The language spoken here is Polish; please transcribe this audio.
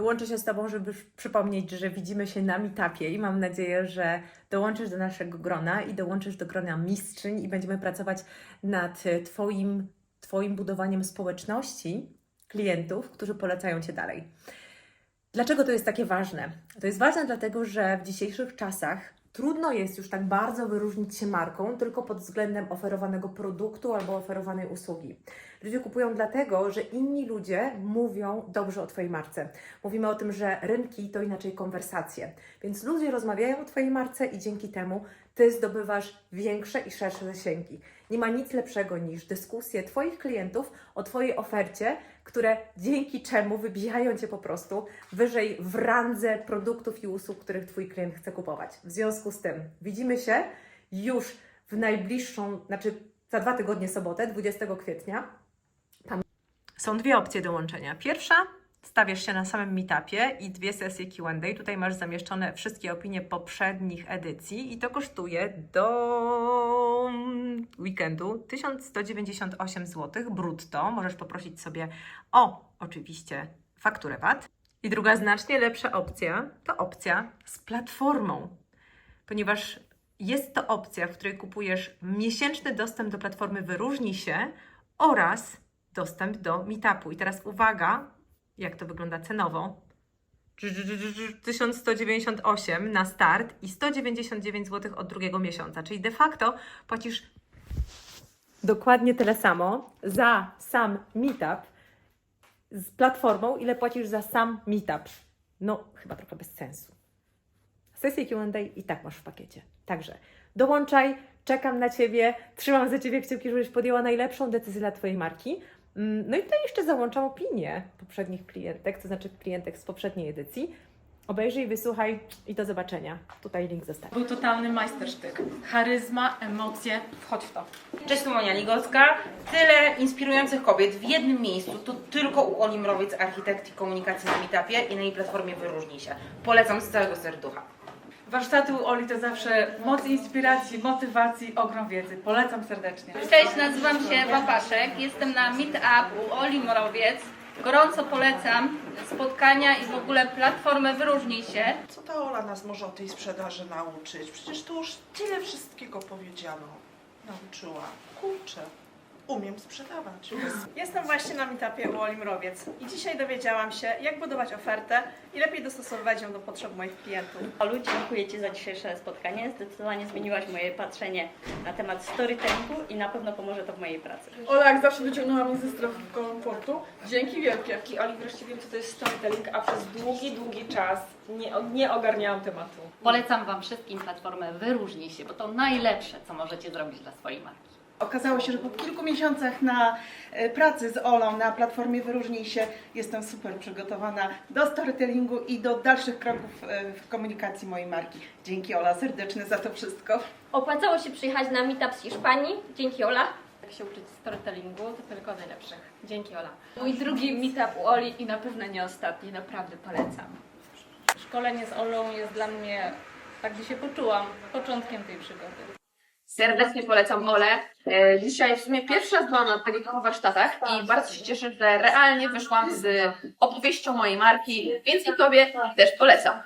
Łączę się z Tobą, żeby przypomnieć, że widzimy się na meetupie i mam nadzieję, że dołączysz do naszego grona i dołączysz do grona mistrzyń i będziemy pracować nad Twoim, twoim budowaniem społeczności klientów, którzy polecają Cię dalej. Dlaczego to jest takie ważne? To jest ważne dlatego, że w dzisiejszych czasach trudno jest już tak bardzo wyróżnić się marką tylko pod względem oferowanego produktu albo oferowanej usługi. Ludzie kupują dlatego, że inni ludzie mówią dobrze o Twojej marce. Mówimy o tym, że rynki to inaczej konwersacje. Więc ludzie rozmawiają o Twojej marce i dzięki temu Ty zdobywasz większe i szersze zasięgi. Nie ma nic lepszego niż dyskusje Twoich klientów o Twojej ofercie, które dzięki czemu wybijają Cię po prostu wyżej w randze produktów i usług, których Twój klient chce kupować. W związku z tym widzimy się już w najbliższą, znaczy za dwa tygodnie sobotę, 20 kwietnia. Tam są dwie opcje dołączenia. Pierwsza, stawiasz się na samym meetupie i dwie sesje Q&A. Tutaj masz zamieszczone wszystkie opinie poprzednich edycji i to kosztuje do weekendu 1198 zł brutto. Możesz poprosić sobie o oczywiście fakturę VAT. I druga znacznie lepsza opcja to opcja z platformą, ponieważ jest to opcja, w której kupujesz miesięczny dostęp do platformy Wyróżnij się oraz dostęp do meetupu. I teraz uwaga, jak to wygląda cenowo. 1198 na start i 199 zł od drugiego miesiąca, czyli de facto płacisz dokładnie tyle samo za sam meetup z platformą, ile płacisz za sam meetup. No, chyba trochę bez sensu. Sesję Q&A i tak masz w pakiecie. Także dołączaj, czekam na Ciebie, trzymam za Ciebie kciuki, żebyś podjęła najlepszą decyzję dla Twojej marki. Mm, No i tutaj jeszcze załączam opinię poprzednich klientek, to znaczy klientek z poprzedniej edycji. Obejrzyj, wysłuchaj i do zobaczenia. Tutaj link zostawię. Był totalny majstersztyk. Charyzma, emocje, wchodź w to. Cześć, tu Monia Ligocka. Tyle inspirujących kobiet w jednym miejscu to tylko u Oli Mrowiec, architekt i komunikacji na Meetupie i na jej platformie Wyróżnij się. Polecam z całego serducha. Warsztaty u Oli to zawsze moc inspiracji, motywacji, ogrom wiedzy. Polecam serdecznie. Cześć, nazywam się Wapaszek. Jestem na Meetup u Oli Morowiec. Gorąco polecam spotkania i w ogóle platformę Wyróżnij się. Co ta Ola nas może o tej sprzedaży nauczyć? Przecież tu już tyle wszystkiego powiedziano. Nauczyła. Kurczę, umiem sprzedawać. Jestem właśnie na meetupie u Oli Mrowiec i dzisiaj dowiedziałam się, jak budować ofertę i lepiej dostosowywać ją do potrzeb moich klientów. Olu, dziękuję Ci za dzisiejsze spotkanie. Zdecydowanie zmieniłaś moje patrzenie na temat storytellingu i na pewno pomoże to w mojej pracy. Ola jak zawsze wyciągnęła mnie ze strefy komfortu. Dzięki wielkie. I Oli wreszcie wiem, co to jest storytelling, a przez długi, długi czas nie, nie ogarniałam tematu. Polecam Wam wszystkim platformę Wyróżnij się, bo to najlepsze, co możecie zrobić dla swojej marki. Okazało się, że po kilku miesiącach na e, pracy z Olą na platformie Wyróżnij się jestem super przygotowana do storytellingu i do dalszych kroków e, w komunikacji mojej marki. Dzięki Ola serdeczne za to wszystko. Opłacało się przyjechać na meetup z Hiszpanii. Dzięki Ola. Jak się uczyć storytellingu, to tylko najlepszych. Dzięki Ola. Mój drugi meetup u Oli i na pewno nie ostatni. Naprawdę polecam. Szkolenie z Olą jest dla mnie, tak gdzie się poczułam, początkiem tej przygody. Serdecznie polecam Olę. E, Dzisiaj w sumie pierwszy raz byłam na takich warsztatach i bardzo się cieszę, że realnie wyszłam z opowieścią mojej marki, więc i Tobie też polecam.